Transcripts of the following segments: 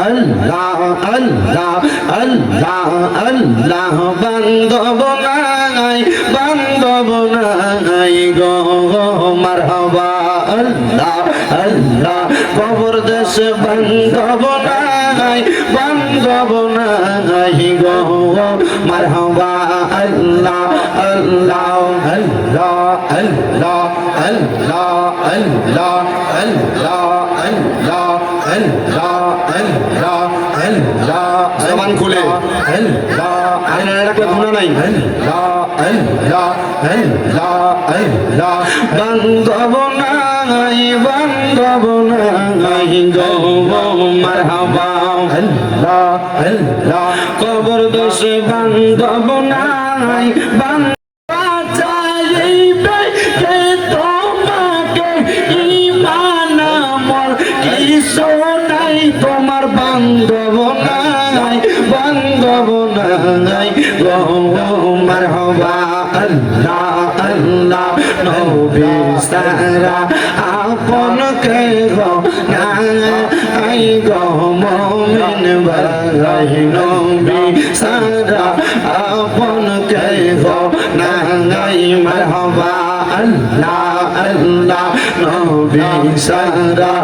আল্লাহ আল্লাহ আল্লাহ আল্লাহ বান্ধব নাই বান্ধব নাই গো মারহাবা আল্লাহ আল্লাহ কবর দেশ বান্ধব নাই বান্ধব নাই গো মারহাবা আল্লাহ আল্লাহ আল্লাহ আল্লাহ আল্লাহ আল্লাহ আল্লাহ আল্লাহ আল্লাহ আল্লাহ জবান খুলে। বান্ধব বান্ধব কবর দোষে বান্ধব নাই তোমার বান্ধব নাই। গো মারহাবা, আল্লাহ আল্লাহ, নবী সারা আপন কে গো নাই গো মমিন ভাই, নবী সারা আপন কে গো নাই। মারহাবা, আল্লাহ আল্লাহ, নবী সারা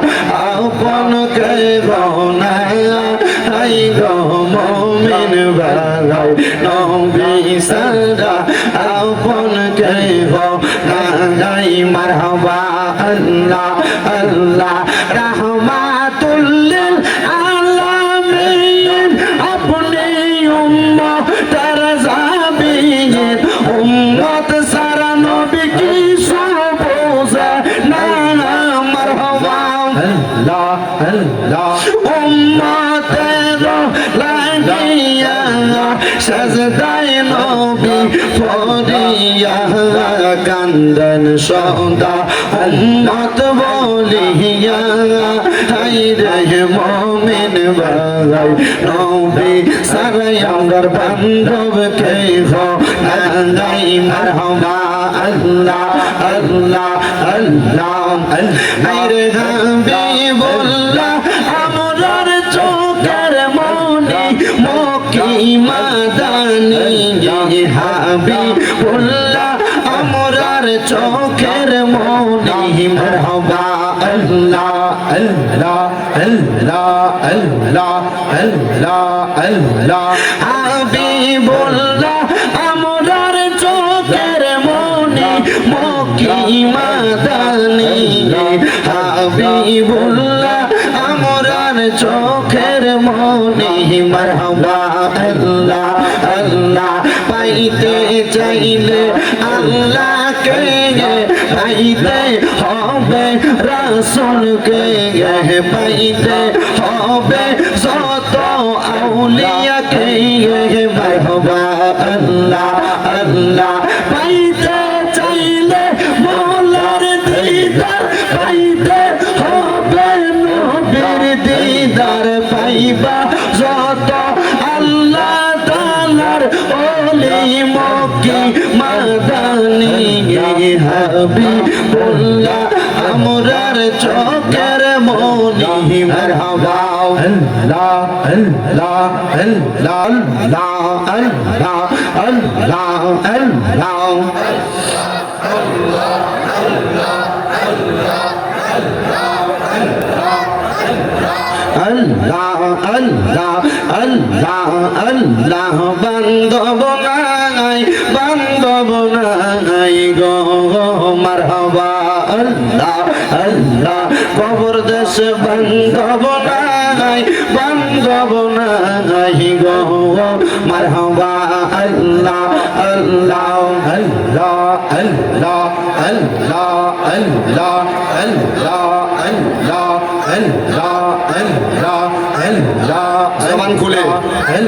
আপন কে গো নাই গো no, no, no. সাজদায় নবী ফরিয়া কান্দন সদা উম্মত বলিয়া হাই রে মমিন ভাই নবী সারাই আমার বান্ধব কে হো নাই, মারহাবা আল্লাহ আল্লাহ আল্লাহ হাই রে হাবিবুল্লাহ আমরার মকি মাদানি হাবিবুল্লাহ, আমরার চোখের মনি মারহাবা আল্লাহ আল্লাহ আল্লাহ আল্লাহ আল্লাহ আল্লাহ হাবিবুল্লাহ, আমরার চোখের মনি মকি মাদানি হাবিবুল্লাহ আমরার মারহাবা আল্লাহ আল্লাহ পাইতে চাইলে আল্লাহকে পাইতে হবে, রাসুলকে পাইতে হবে, যত আউলিয়াকে আল্লাহ আল্লাহ তালার ওলি মক্কি মাদানি হাবি বললা আমরার চোখের মনি মারহাবা আল্লাহ আল্লাহ আল্লাহ আল্লাহ আল্লাহ আল্লাহ আল্লাহ আল্লাহ আল্লাহ আল্লাহ আল্লাহ বান্ধব নাই বান্ধব নাই গো মারহাবা আল্লাহ আল্লাহ কবর দেশ বান্ধব নাই বান্ধব নাই গো মারহাবা আল্লাহ আল্লাহ আল্লাহ আল্লাহ আল্লাহ আল্লাহ আল্লাহ আল্লাহ আল্লাহ আল্লাহ আল্লাহ জবান খুলে। হ্যাঁ।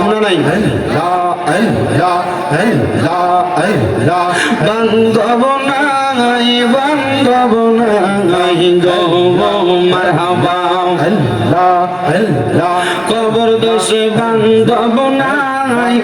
গুণা নাই। হ্যাঁ। হ্যাঁ। বান্ধব নাই বান্ধব নাই গৌ মারহাবা। কবর দোষে বান্ধব নাই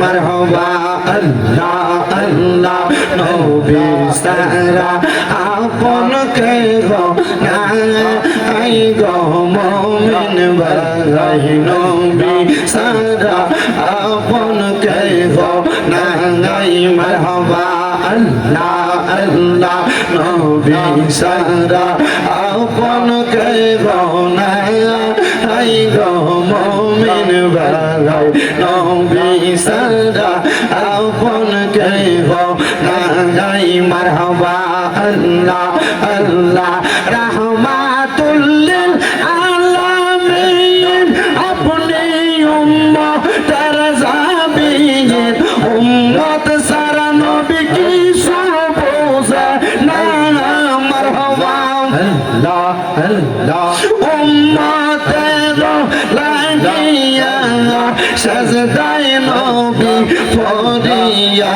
মারহাবা আল্লাহ আল্লাহ নবী সারা আপন কে গো নাই গো মমিন ভাই নবী সারা আপন কে গো নাই মারহাবা আল্লাহ আল্লাহ নবী সারা আপন কে গো নাই গো মমিন ভাই নবী সারা আপন কে না যাই মারহাবা আল্লাহ আল্লাহ ফরিয়া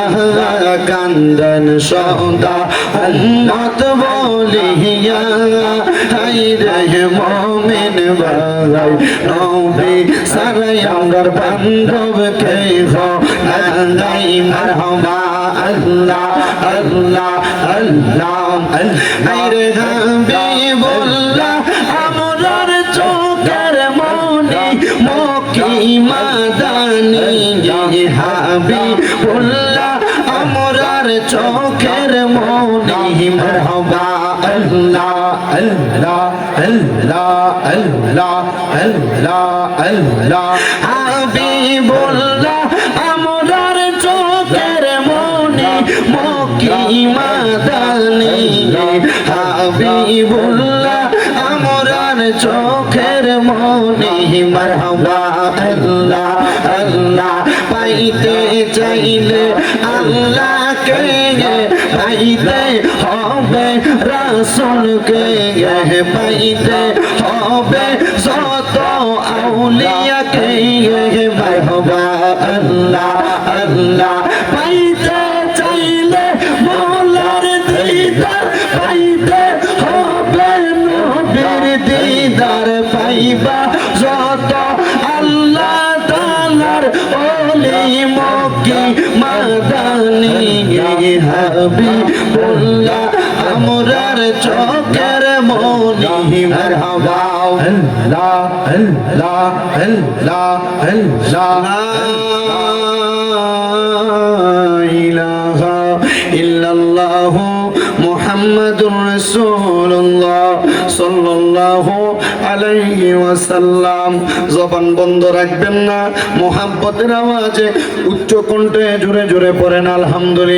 কান্দন সদা, উম্মত বলিয়া হাই রে মমিন বালাই নবী সারাই আমার বান্ধব কে নাই, মারহাবা আল্লাহ আল্লাহ আল্লাহ হাই রে হাবিবুল্লাহ হাবিবুল্লাহ আমরার চোখের মনি মারহাবা আল্লাহ আল্লাহ আল্লাহ আল্লাহ আল্লাহ আল্লাহ হাবিবুল্লাহ আমরার চোখের মনি মকি মাদানি হাবিবুল্লাহ আমরার চোখের মনি মারহাবা আল্লাহকে পাইতে হবে, রাসুলকে পাইতে হবে। যত আউলিয়াকে মারহাবা আল্লাহ আল্লাহ পাইতে চাইলে মোলার দিদার পাইতে বললা আমরার চোখের মনি মারহাবা আল্লাহ আল্লাহ আল্লাহ আল্লাহ ইলাহা ইল্লাল্লাহ মুহাম্মাদুর রাসূলুল্লাহ সাল্লাল্লাহু আলাইহি ওয়াসাল্লাম। জবান বন্ধ রাখবেন না মোহাব্বতের আওয়াজে উচ্চ কণ্ঠে জোরে জোরে পড়েন আলহামদুলিল্লাহ।